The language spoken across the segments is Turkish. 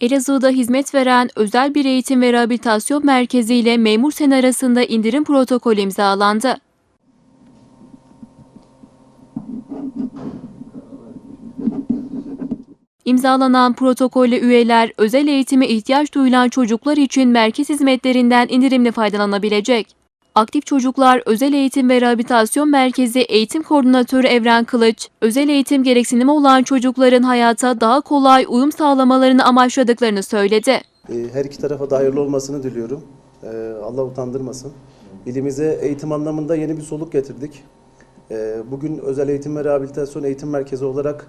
Elazığ'da hizmet veren özel bir eğitim ve rehabilitasyon merkezi ile memur sen arasında indirim protokolü imzalandı. İmzalanan protokolle üyeler özel eğitime ihtiyaç duyulan çocuklar için merkez hizmetlerinden indirimli faydalanabilecek. Aktif Çocuklar Özel Eğitim ve Rehabilitasyon Merkezi Eğitim Koordinatörü Evren Kılıç, özel eğitim gereksinimi olan çocukların hayata daha kolay uyum sağlamalarını amaçladıklarını söyledi. Ee, Her iki tarafa da hayırlı olmasını diliyorum. Ee, Allah utandırmasın. İlimize eğitim anlamında yeni bir soluk getirdik. Ee, Bugün özel eğitim ve rehabilitasyon eğitim merkezi olarak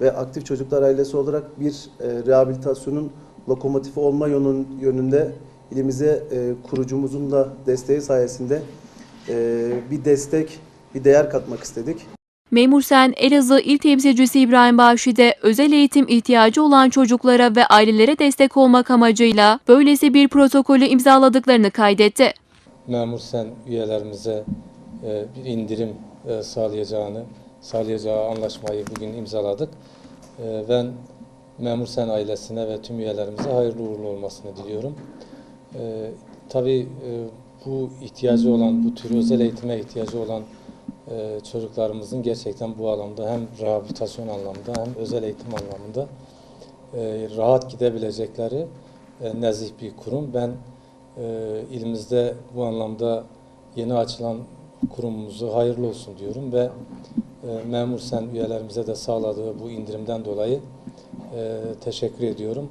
ve aktif çocuklar ailesi olarak bir e, rehabilitasyonun lokomotifi olma yönün, yönünde ilimize e, kurucumuzun da desteği sayesinde e, bir destek, bir değer katmak istedik. Memur Sen Elazığ İl Temsilcisi İbrahim Bahşi de özel eğitim ihtiyacı olan çocuklara ve ailelere destek olmak amacıyla böylesi bir protokolü imzaladıklarını kaydetti. memur sen üyelerimize e, bir indirim e, sağlayacağını sağlayacağı anlaşmayı bugün imzaladık. E, Ben memur sen ailesine ve tüm üyelerimize hayırlı uğurlu olmasını diliyorum. E, Tabii e, bu ihtiyacı olan, bu tür özel eğitime ihtiyacı olan e, çocuklarımızın gerçekten bu alanda hem rehabilitasyon anlamında hem özel eğitim anlamında e, rahat gidebilecekleri e, nezih bir kurum. Ben e, ilimizde bu anlamda yeni açılan kurumumuzu hayırlı olsun diyorum ve e, memur sen üyelerimize de sağladığı bu indirimden dolayı e, teşekkür ediyorum.